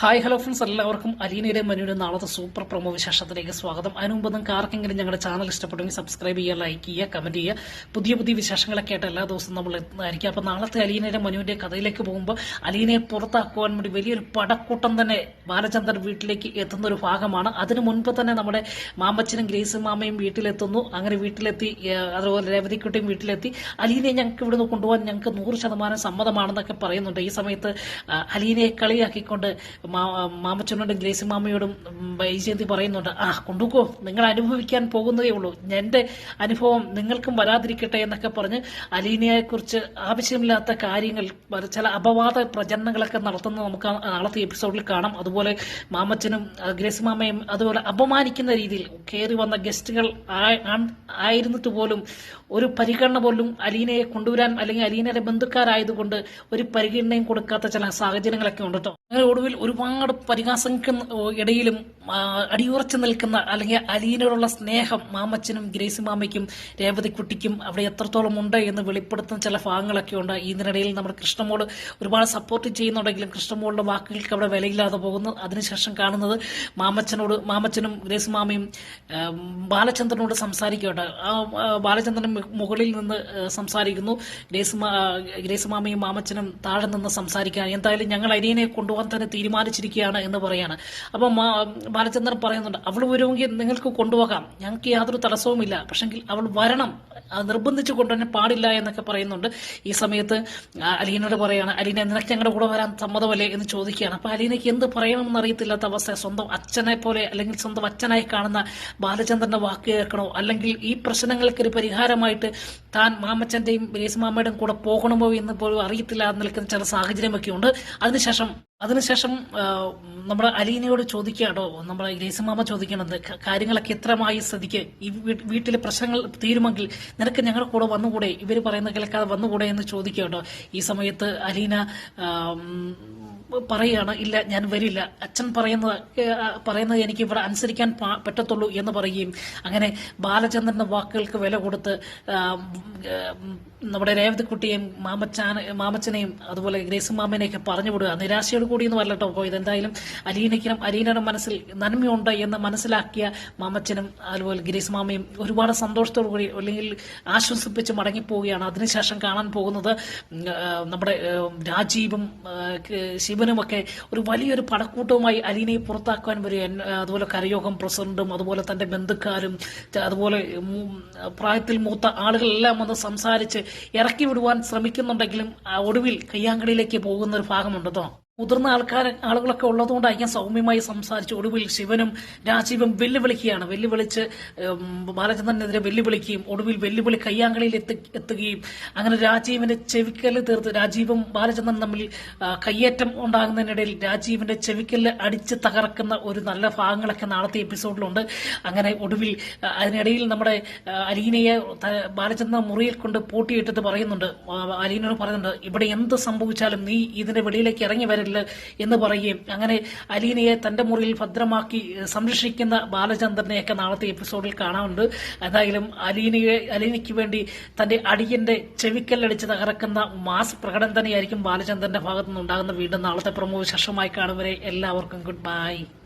Hi hello friends. എല്ലാവർക്കും അലീനയുടെ മനുവിന്റെ നാളത്തെ സൂപ്പർ പ്രൊമോ വിശേഷത്തിലേക്ക് സ്വാഗതം. അതിനു ആർക്കെങ്കിലും ഞങ്ങളുടെ ചാനൽ ഇഷ്ടപ്പെട്ടെങ്കിൽ സബ്സ്ക്രൈബ് ചെയ്യുക ലൈക്ക് ചെയ്യുക കമന്റ് ചെയ്യുക. പുതിയ പുതിയ വിശേഷങ്ങളൊക്കെ ആയിട്ട് എല്ലാ ദിവസവും നമ്മൾ എത്തുന്നതായിരിക്കും. അപ്പോൾ നാളത്തെ അലീനയുടെ മനുവിന്റെ കഥയിലേക്ക് പോകുമ്പോൾ അലീനയെ പുറത്താക്കുവാൻ വേണ്ടി വലിയൊരു പടക്കൂട്ടം തന്നെ ബാലചന്ദ്രൻ വീട്ടിലേക്ക് എത്തുന്ന ഒരു ഭാഗമാണ്. അതിനു മുൻപ് തന്നെ നമ്മുടെ മാമച്ചനും ഗ്രേസ് മാമയും വീട്ടിലെത്തുന്നു. അങ്ങനെ വീട്ടിലെത്തി അതുപോലെ രേവതിക്കുട്ടിയും വീട്ടിലെത്തി. അലീനയെ ഞങ്ങൾക്ക് ഇവിടുന്ന് കൊണ്ടുപോകാൻ ഞങ്ങൾക്ക് നൂറ് ശതമാനം സമ്മതമാണെന്നൊക്കെ പറയുന്നുണ്ട്. ഈ സമയത്ത് അലീനയെ കളിയാക്കിക്കൊണ്ട് മാമച്ചനോടും ഗ്രേസി മാമയോടും വൈജയന്തി പറയുന്നുണ്ട് ആ കൊണ്ടുപോ നിങ്ങൾ അനുഭവിക്കാൻ പോകുന്നതേ ഉള്ളൂ. എന്റെ അനുഭവം നിങ്ങൾക്കും വരാതിരിക്കട്ടെ എന്നൊക്കെ പറഞ്ഞ് അലീനയെ കുറിച്ച് ആവശ്യമില്ലാത്ത കാര്യങ്ങൾ ചില അപവാദ പ്രചരണങ്ങളൊക്കെ നടത്തുന്നത് നമുക്ക് നാളത്തെ എപ്പിസോഡിൽ കാണാം. അതുപോലെ മാമച്ചനും ഗ്രേസി മാമയും അതുപോലെ അപമാനിക്കുന്ന രീതിയിൽ കയറി വന്ന ഗസ്റ്റുകൾ ആയിരുന്നിട്ട് പോലും ഒരു പരിഗണന പോലും അലീനയെ കൊണ്ടുവരാൻ അല്ലെങ്കിൽ അലീനയുടെ ബന്ധുക്കാരായതുകൊണ്ട് ഒരു പരിഗണനയും കൊടുക്കാത്ത ചില സാഹചര്യങ്ങളൊക്കെ ഉണ്ട് കേട്ടോ. ഒടുവിൽ ഒരുപാട് പരിഹാസങ്ങൾക്ക് ഇടയിലും അടിയുറച്ചു നിൽക്കുന്ന അല്ലെങ്കിൽ അലീനോടുള്ള സ്നേഹം മാമച്ചനും ഗ്രേസി മാമയ്ക്കും രേവതിക്കുട്ടിക്കും അവിടെ എത്രത്തോളം ഉണ്ട് എന്ന് വെളിപ്പെടുത്തുന്ന ചില ഭാഗങ്ങളൊക്കെ ഉണ്ട്. ഇതിനിടയിൽ നമ്മൾ കൃഷ്ണമോൾ ഒരുപാട് സപ്പോർട്ട് ചെയ്യുന്നുണ്ടെങ്കിലും കൃഷ്ണമോളുടെ വാക്കുകൾക്ക് അവിടെ വിലയില്ലാതെ പോകുന്നു. അതിനുശേഷം കാണുന്നത് മാമച്ചനോട് മാമച്ചനും ഗ്രേസി മാമയും ബാലചന്ദ്രനോട് ആ, ബാലചന്ദ്രൻ മുകളിൽ നിന്ന് സംസാരിക്കുന്നു. ഗ്രേസ് ഗ്രേസി മാമയും മാമച്ചനും താഴെ നിന്ന് സംസാരിക്കാൻ എന്തായാലും ഞങ്ങൾ അരിയനെ കൊണ്ടുപോകാൻ തന്നെ തീരുമാനിച്ചിരിക്കുകയാണ് എന്ന് പറയാണ്. അപ്പോൾ ബാലചന്ദ്രൻ പറയുന്നുണ്ട് അവൾ വരുമെങ്കിൽ നിങ്ങൾക്ക് കൊണ്ടുപോകാം. ഞങ്ങൾക്ക് യാതൊരു തടസ്സവുമില്ല. പക്ഷെങ്കിൽ അവൾ വരണം. നിർബന്ധിച്ചു കൊണ്ടുവരാൻ പാടില്ല എന്നൊക്കെ പറയുന്നുണ്ട്. ഈ സമയത്ത് അലീനോട് പറയാണ് അലീന നിനക്ക് ഞങ്ങളുടെ കൂടെ വരാൻ സമ്മതമല്ലേ? എന്ന് ചോദിക്കുകയാണ്. അപ്പൊ അലീനയ്ക്ക് എന്ത് പറയണമെന്ന് അറിയത്തില്ലാത്ത അവസ്ഥ. സ്വന്തം അച്ഛനെ പോലെ അല്ലെങ്കിൽ സ്വന്തം അച്ഛനായി കാണുന്ന ബാലചന്ദ്രന്റെ വാക്ക് കേൾക്കണോ? അല്ലെങ്കിൽ ഈ പ്രശ്നങ്ങൾക്ക് ഒരു പരിഹാരമായിട്ട് താൻ മാമച്ചന്റെയും ഗ്രേസ് മാമയുടെയും കൂടെ പോകണമോ എന്ന് പോലും അറിയത്തില്ല നിൽക്കുന്ന ചില സാഹചര്യമൊക്കെ ഉണ്ട് അതിനുശേഷം അതിനുശേഷം നമ്മുടെ അലീനയോട് ചോദിക്കുകയാണോ? നമ്മുടെ ഗ്രേസ് മാമ ചോദിക്കണത് കാര്യങ്ങളൊക്കെ എത്രമായി സ്ഥിതിക്ക് ഈ വീട്ടിലെ പ്രശ്നങ്ങൾ തീരുമെങ്കിൽ നിനക്ക് ഞങ്ങളുടെ കൂടെ വന്നുകൂടെ? ഇവർ പറയുന്ന കേൾക്കാതെ വന്നുകൂടെ? എന്ന് ചോദിക്കുകയാണോ? ഈ സമയത്ത് അലീന പറയുകയാണ് ഇല്ല ഞാൻ വരില്ല. അച്ഛൻ പറയുന്നത് പറയുന്നത് എനിക്ക് ഇവിടെ അനുസരിക്കാൻ പറ്റത്തുള്ളൂ എന്ന് പറയുകയും അങ്ങനെ ബാലചന്ദ്രന്റെ വാക്കുകൾക്ക് വില കൊടുത്ത് നമ്മുടെ രേവതിക്കുട്ടിയെയും മാമച്ചാന മാമച്ചനെയും അതുപോലെ ഗ്രേസ് മാമനെയൊക്കെ പറഞ്ഞു വിടുക. നിരാശയോട് കൂടിയൊന്നും പറഞ്ഞിട്ടോ പോയത് എന്തായാലും അലീനയ്ക്കും അലീനയുടെ മനസ്സിൽ നന്മയുണ്ട് എന്ന് മനസ്സിലാക്കിയ മാമച്ചനും അതുപോലെ ഗ്രേസ് മാമയും ഒരുപാട് സന്തോഷത്തോടു കൂടി അല്ലെങ്കിൽ ആശ്വസിപ്പിച്ച് മടങ്ങിപ്പോവുകയാണ്. അതിനുശേഷം കാണാൻ പോകുന്നത് നമ്മുടെ രാജീവും ആ, ക- ശിവനുമൊക്കെ ഒരു വലിയൊരു പടക്കൂട്ടവുമായി അലീനയെ പുറത്താക്കാൻ വരെ അതുപോലെ കരയോഗം പ്രസിഡന്റും അതുപോലെ തന്റെ ബന്ധുക്കാരും അതുപോലെ പ്രായത്തിൽ മൂത്ത ആളുകളെല്ലാം വന്ന് സംസാരിച്ച് ഇറക്കി വിടുവാൻ ശ്രമിക്കുന്നുണ്ടെങ്കിലും ഒടുവിൽ കയ്യാങ്കടിയിലേക്ക് പോകുന്ന ഒരു ഭാഗമുണ്ട് മുതിർന്ന ആൾക്കാർ ആളുകളൊക്കെ ഉള്ളതുകൊണ്ടായിരിക്കാം സൗമ്യമായി സംസാരിച്ച് ഒടുവിൽ ശിവനും രാജീവും വെല്ലുവിളിക്കുകയാണ്. വെല്ലുവിളിച്ച് ബാലചന്ദ്രനെതിരെ വെല്ലുവിളിക്കുകയും ഒടുവിൽ വെല്ലുവിളി കയ്യാങ്കളിയിൽ എത്തി എത്തുകയും അങ്ങനെ രാജീവിന്റെ ചെവിക്കൽ തീർത്ത് രാജീവും ബാലചന്ദ്രൻ തമ്മിൽ കയ്യേറ്റം ഉണ്ടാകുന്നതിനിടയിൽ രാജീവിന്റെ ചെവിക്കൽ അടിച്ച് തകർക്കുന്ന ഒരു നല്ല ഭാഗങ്ങളൊക്കെ നാളത്തെ എപ്പിസോഡിലുണ്ട്. അങ്ങനെ ഒടുവിൽ അതിനിടയിൽ നമ്മുടെ അലീനയെ ബാലചന്ദ്രൻ മുറിയിൽ കൊണ്ട് പൂട്ടിയിട്ടിട്ട് പറയുന്നുണ്ട്. അലീനോട് പറയുന്നുണ്ട് ഇവിടെ എന്ത് സംഭവിച്ചാലും നീ ഇതിന്റെ വെളിയിലേക്ക് ഇറങ്ങി വരില്ല എന്ന് പറയുകയും അങ്ങനെ അലീനയെ തന്റെ മുറിയിൽ ഭദ്രമാക്കി സംരക്ഷിക്കുന്ന ബാലചന്ദ്രനെയൊക്കെ നാളത്തെ എപ്പിസോഡിൽ കാണാറുണ്ട് എന്തായാലും അലീനയെ അലീനയ്ക്ക് വേണ്ടി തന്റെ അടിയന്റെ ചെവിക്കല്ലടിച്ച് തകർക്കുന്ന മാസ് പ്രകടനം തന്നെയായിരിക്കും ബാലചന്ദ്രന്റെ ഭാഗത്തുനിന്ന് ഉണ്ടാകുന്ന വീണ്ടും നാളത്തെ പ്രമുഖ ശേഷമായി കാണുവരെ എല്ലാവർക്കും ഗുഡ് ബൈ